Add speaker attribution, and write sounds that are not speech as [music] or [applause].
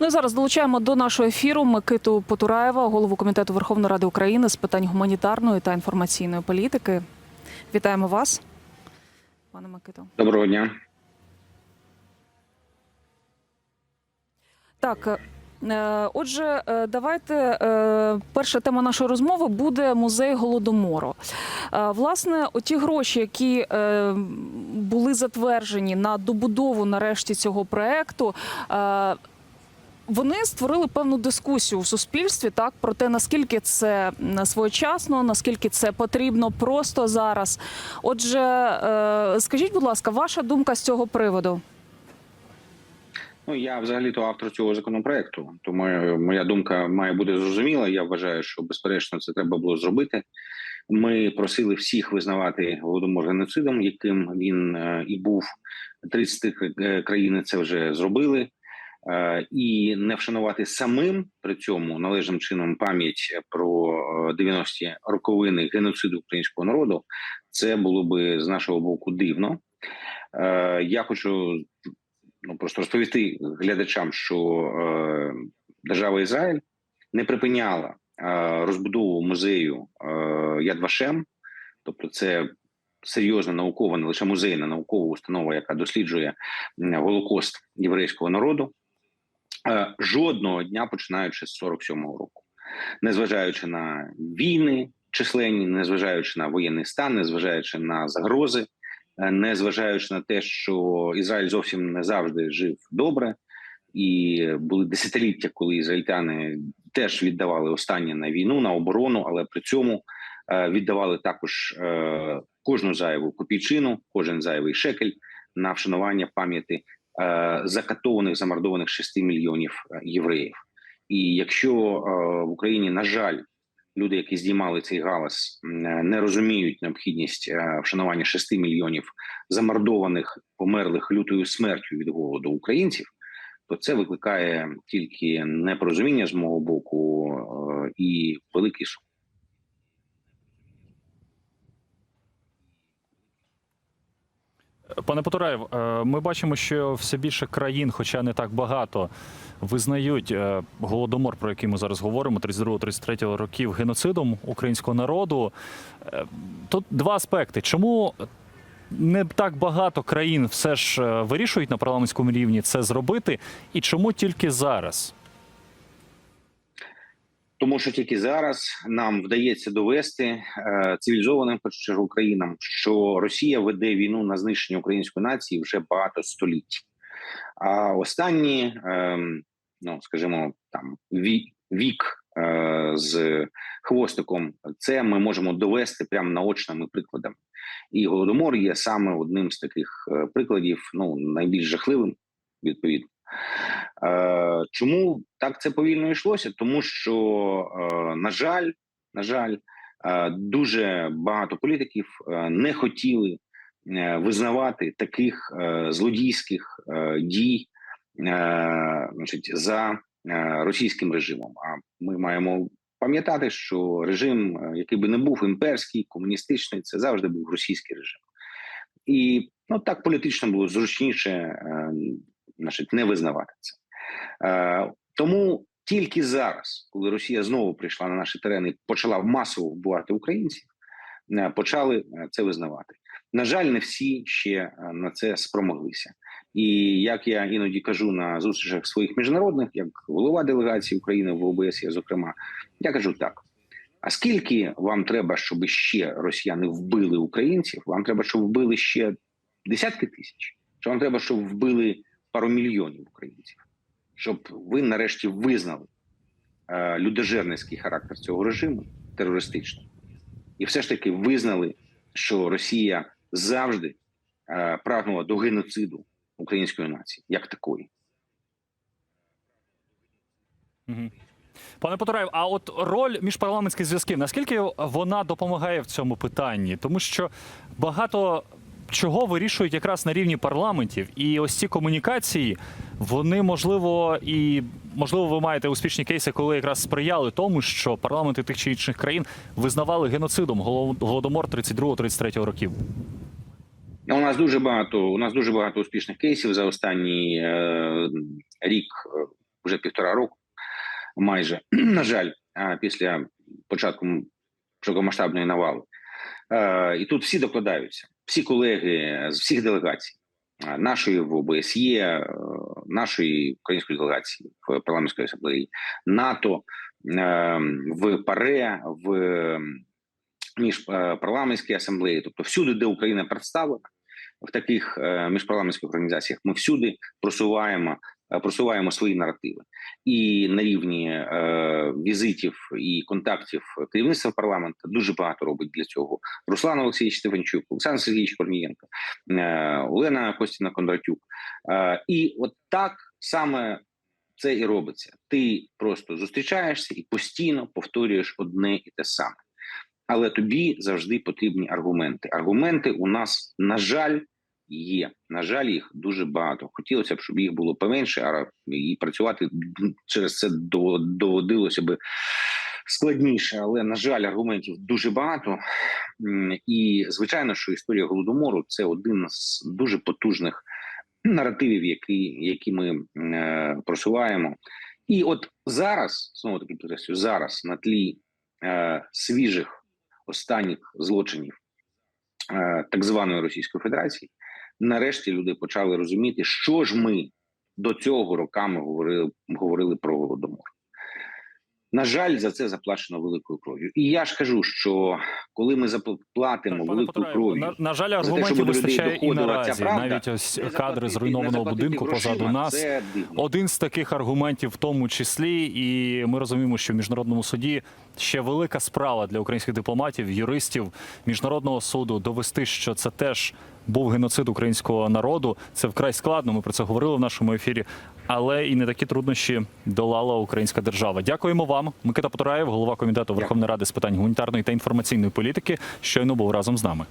Speaker 1: Ну і зараз долучаємо до нашого ефіру Микиту Потураєва, голову комітету Верховної Ради України з питань гуманітарної та інформаційної політики. Вітаємо вас, пане Микито.
Speaker 2: Доброго дня.
Speaker 1: Так. е, Отже, е, давайте е, перша тема нашої розмови буде музей голодомору. Власне, оті гроші, які були затверджені на добудову нарешті цього проекту. Е, Вони створили певну дискусію в суспільстві так про те, наскільки це м, своєчасно, наскільки це потрібно просто зараз. Отже, е, скажіть, будь ласка, ваша думка з цього приводу?
Speaker 2: Ну я взагалі то автор цього законопроекту. Тому е, моя думка має бути зрозуміла. Я вважаю, що безперечно це треба було зробити. Ми просили всіх визнавати голодомор геноцидом, яким він е, і був. 30 е, країн це вже зробили. Е, І не вшанувати самим при цьому належним чином пам'ять про е, 90-ті роковини геноциду українського народу. Це було би з нашого боку дивно. Е, Я хочу ну просто розповісти глядачам, що е, держава Ізраїль не припиняла е, розбудову музею е, Яд Вашем, тобто це серйозна наукова, не лише музейна наукова установа, яка досліджує голокост єврейського народу. Е, жодного дня починаючи з 47-го року, незважаючи на війни численні, незважаючи на воєнний стан, незважаючи на загрози, е, незважаючи на те, що Ізраїль зовсім не завжди жив добре, і були десятиліття, коли ізраїльтяни теж віддавали останнє на війну, на оборону, але при цьому е, віддавали також кожну зайву копійчину, кожен зайвий шекель на вшанування пам'яті закатованих замордованих 6 мільйонів е, євреїв. І якщо е, в Україні, на жаль, люди, які здіймали цей галас, е, не розуміють необхідність е, вшанування 6 мільйонів замордованих, померлих лютою смертю від голоду українців, то це викликає тільки непорозуміння з мого боку е, і великий сум.
Speaker 3: Пане Потураєв, е, ми бачимо, що все більше країн, хоча не так багато, визнають е, голодомор, про який ми зараз говоримо, 32-33 років геноцидом українського народу. Е, Тут два аспекти. Чому не так багато країн все ж вирішують на парламентському рівні це зробити, і чому тільки зараз?
Speaker 2: Тому що тільки зараз нам вдається довести е, цивілізованим чергу країнам, що Росія веде війну на знищення української нації вже багато століть. А останні, е, ну скажімо, там вік е, з хвостиком, це ми можемо довести прямо наочними прикладами. І голодомор є саме одним з таких е, прикладів, ну найбільш жахливим, відповідно. Е, Чому так це повільно йшлося? Тому що, е, на жаль, на жаль, е, дуже багато політиків е, не хотіли е, визнавати таких е, злодійських е, дій, е, значить, за е, російським режимом. А ми маємо пам'ятати, що режим, який би не був імперський, комуністичний, це завжди був російський режим. І ну так політично було зручніше значить, не визнавати це. Е, тому тільки зараз, коли Росія знову прийшла на наші терени почала масово вбивати українців, е, почали е, це визнавати. На жаль, не всі ще е, на це спромоглися. І як я іноді кажу на зустрічах своїх міжнародних, як голова делегації України в ОБСЄ, зокрема, я кажу так: а скільки вам треба, щоб ще росіяни вбили українців? Вам треба, щоб вбили ще десятки тисяч? Чи вам треба, щоб вбили пару мільйонів українців? Щоб ви нарешті визнали е, людожерницький характер цього режиму терористичного, і все ж таки визнали, що Росія завжди е, прагнула до геноциду української нації як такої.
Speaker 3: Пане Потураєв, а от роль міжпарламентських зв'язків, наскільки вона допомагає в цьому питанні? Тому що багато чого вирішують якраз на рівні парламентів, і ось ці комунікації, вони можливо і можливо, ви маєте успішні кейси, коли якраз сприяли тому, що парламенти тих чи інших країн визнавали геноцидом голо- голодомор 32-33 років.
Speaker 2: Ну, У нас дуже багато. У нас дуже багато успішних кейсів за останній е, рік. е, вже півтора року, майже [clears throat] на жаль, після початку широкомасштабної навали. Е, І тут всі докладаються, всі колеги з всіх делегацій, нашої в ОБСЄ, е, нашої української делегації в парламентської асамблеї, НАТО, е, в ПАРЕ, в міжпарламентській асамблеї, тобто всюди, де Україна представлена, в таких е, міжпарламентських організаціях, ми всюди просуваємо. Е, Просуваємо свої наративи і на рівні е, візитів і контактів керівництва парламенту дуже багато робить для цього. Руслан Олексійович Стефанчук, Олександр Сергійович Корнієнко, е, Олена Костіна Кондратюк. Е, і от так саме це і робиться. Ти просто зустрічаєшся і постійно повторюєш одне і те саме. Але тобі завжди потрібні аргументи. Аргументи у нас, на жаль, є. На жаль, їх дуже багато. Хотілося б, щоб їх було поменше, а і працювати через це доводилося би складніше. Але на жаль, аргументів дуже багато. І звичайно, що історія голодомору це один з дуже потужних наративів, які, які ми е, просуваємо. І от зараз, знову таки підкреслюю, зараз на тлі е, свіжих останніх злочинів е, так званої Російської Федерації, нарешті люди почали розуміти, що ж ми до цього роками говорили, говорили про голодомор. На жаль, за це заплачено великою кров'ю. І я ж кажу, що коли ми заплатимо
Speaker 3: Пане Потураєв,
Speaker 2: кров'ю,
Speaker 3: на, на жаль, аргументів вистачає і наразі.
Speaker 2: правда,
Speaker 3: Навіть ось кадри зруйнованого будинку позаду нас. Один з таких аргументів, в тому числі, і ми розуміємо, що в міжнародному суді ще велика справа для українських дипломатів, юристів міжнародного суду довести, що це теж був геноцид українського народу. Це вкрай складно. Ми про це говорили в нашому ефірі. Але і не такі труднощі долала українська держава. Дякуємо вам, Микита Потураєв, голова комітету Верховної Ради з питань гуманітарної та інформаційної політики. Щойно був разом з нами.